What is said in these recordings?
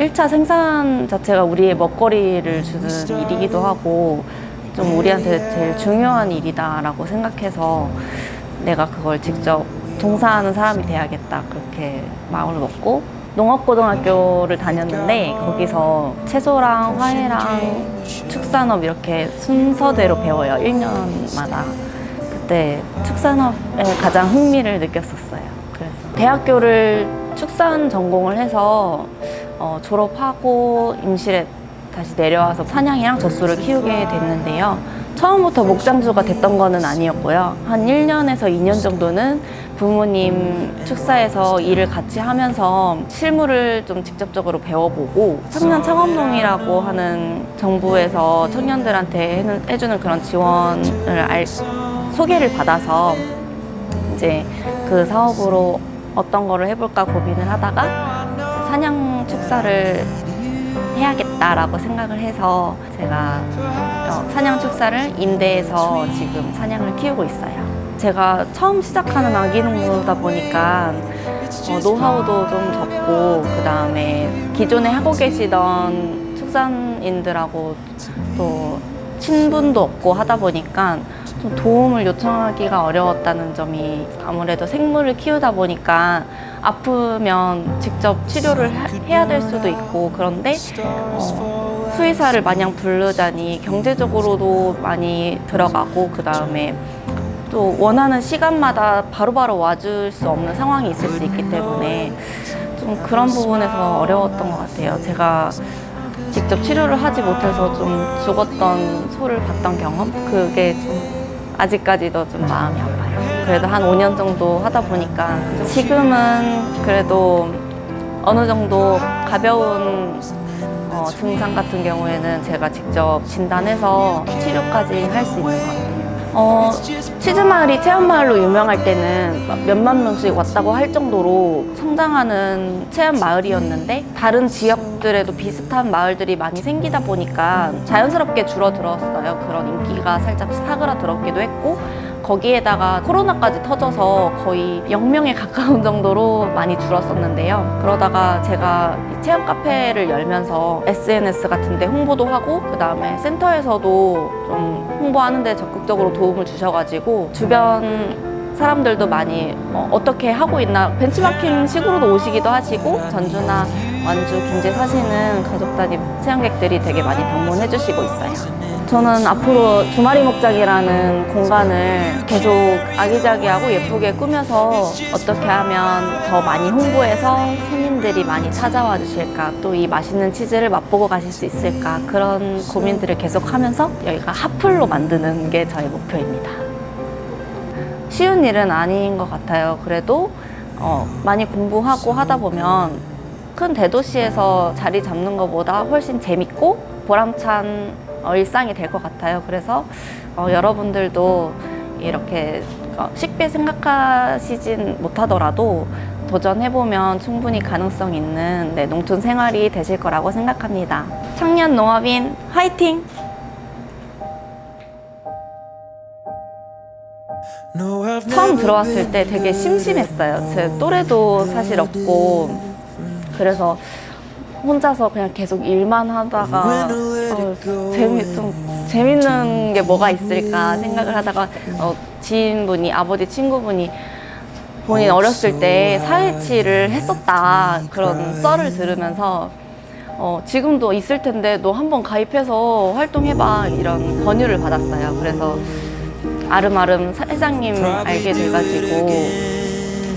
1차 생산 자체가 우리의 먹거리를 주는 일이기도 하고 좀 우리한테 제일 중요한 일이다라고 생각해서 내가 그걸 직접 종사하는 사람이 돼야겠다 그렇게 마음을 먹고 농업고등학교를 다녔는데 거기서 채소랑 화훼랑 축산업 이렇게 순서대로 배워요. 1년마다. 그때 축산업에 가장 흥미를 느꼈었어요. 그래서 대학교를 축산 전공을 해서 어, 졸업하고 임실에 다시 내려와서 사냥이랑 젖소를 키우게 됐는데요. 처음부터 목장주가 됐던 거는 아니었고요. 한 1년에서 2년 정도는 부모님 축사에서 일을 같이 하면서 실무를 좀 직접적으로 배워보고 청년 창업농이라고 하는 정부에서 청년들한테 해주는 그런 지원을 알, 소개를 받아서 이제 그 사업으로 어떤 거를 해볼까 고민을 하다가 사냥 축사를 해야겠다라고 생각을 해서 제가 어, 사냥 축사를 임대해서 지금 사냥을 키우고 있어요. 제가 처음 시작하는 아기 농부다 보니까 어, 노하우도 좀 적고 그 다음에 기존에 하고 계시던 축산인들하고 또 친분도 없고 하다 보니까 좀 도움을 요청하기가 어려웠다는 점이 아무래도 생물을 키우다 보니까 아프면 직접 치료를 하- 해야 될 수도 있고 그런데 어, 수의사를 마냥 부르자니 경제적으로도 많이 들어가고 그 다음에 또 원하는 시간마다 바로 바로 와줄 수 없는 상황이 있을 수 있기 때문에 좀 그런 부분에서 어려웠던 것 같아요. 제가 직접 치료를 하지 못해서 좀 죽었던 소를 봤던 경험? 그게 좀 아직까지도 좀 마음이 아파요. 그래도 한 5년 정도 하다 보니까 지금은 그래도 어느 정도 가벼운 어, 증상 같은 경우에는 제가 직접 진단해서 치료까지 할 수 있는 것 같아요. 어, 치즈마을이 체험마을로 유명할 때는 막 몇만 명씩 왔다고 할 정도로 성장하는 체험마을이었는데 다른 지역들에도 비슷한 마을들이 많이 생기다 보니까 자연스럽게 줄어들었어요. 그런 인기가 살짝 사그라들었기도 했고 거기에다가 코로나까지 터져서 거의 0명에 가까운 정도로 많이 줄었었는데요. 그러다가 제가 이 체험 카페를 열면서 SNS 같은 데 홍보도 하고 그 다음에 센터에서도 좀 홍보하는 데 적극적으로 도움을 주셔가지고 주변 사람들도 많이 어, 어떻게 하고 있나 벤치마킹 식으로도 오시기도 하시고 전주나 완주, 김제 사시는 가족 단위 체험객들이 되게 많이 방문해 주시고 있어요. 저는 앞으로 주말이 목장이라는 공간을 계속 아기자기하고 예쁘게 꾸며서 어떻게 하면 더 많이 홍보해서 손님들이 많이 찾아와 주실까 또 이 맛있는 치즈를 맛보고 가실 수 있을까 그런 고민들을 계속 하면서 여기가 핫플로 만드는 게 저의 목표입니다. 쉬운 일은 아닌 것 같아요. 그래도 어, 많이 공부하고 하다 보면 큰 대도시에서 자리 잡는 것보다 훨씬 재밌고 보람찬 어, 일상이 될 것 같아요. 그래서 어, 여러분들도 이렇게 어, 쉽게 생각하시진 못하더라도 도전해보면 충분히 가능성 있는 네, 농촌 생활이 되실 거라고 생각합니다. 청년 농업인 화이팅! 처음 들어왔을 때 되게 심심했어요. 제 또래도 사실 없고 그래서 혼자서 그냥 계속 일만 하다가 어, 재미 좀 재밌는 게 뭐가 있을까 생각을 하다가 어, 지인분이 아버지 친구분이 본인 어렸을 때 사회치를 했었다 그런 썰을 들으면서 어, 지금도 있을 텐데 너 한번 가입해서 활동해봐 이런 권유를 받았어요. 그래서 아름아름 사장님 알게 돼가지고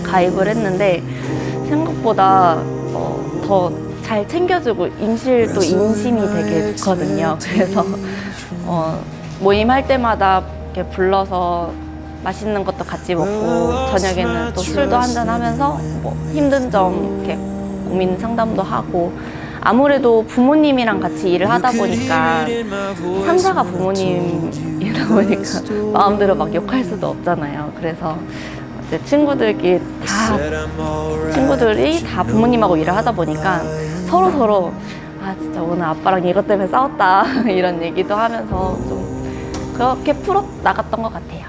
가입을 했는데 생각보다 어, 더 잘 챙겨주고 임실도 인심이 되게 좋거든요. 그래서 어, 모임할 때마다 이렇게 불러서 맛있는 것도 같이 먹고 저녁에는 또 술도 한잔 하면서 뭐 힘든 점 이렇게 고민 상담도 하고. 아무래도 부모님이랑 같이 일을 하다 보니까 상사가 부모님이다 보니까 마음대로 막 욕할 수도 없잖아요. 그래서 이제 친구들끼리 다 친구들이 다 부모님하고 일을 하다 보니까 서로 서로 아 진짜 오늘 아빠랑 이것 때문에 싸웠다 이런 얘기도 하면서 좀 그렇게 풀어 나갔던 것 같아요.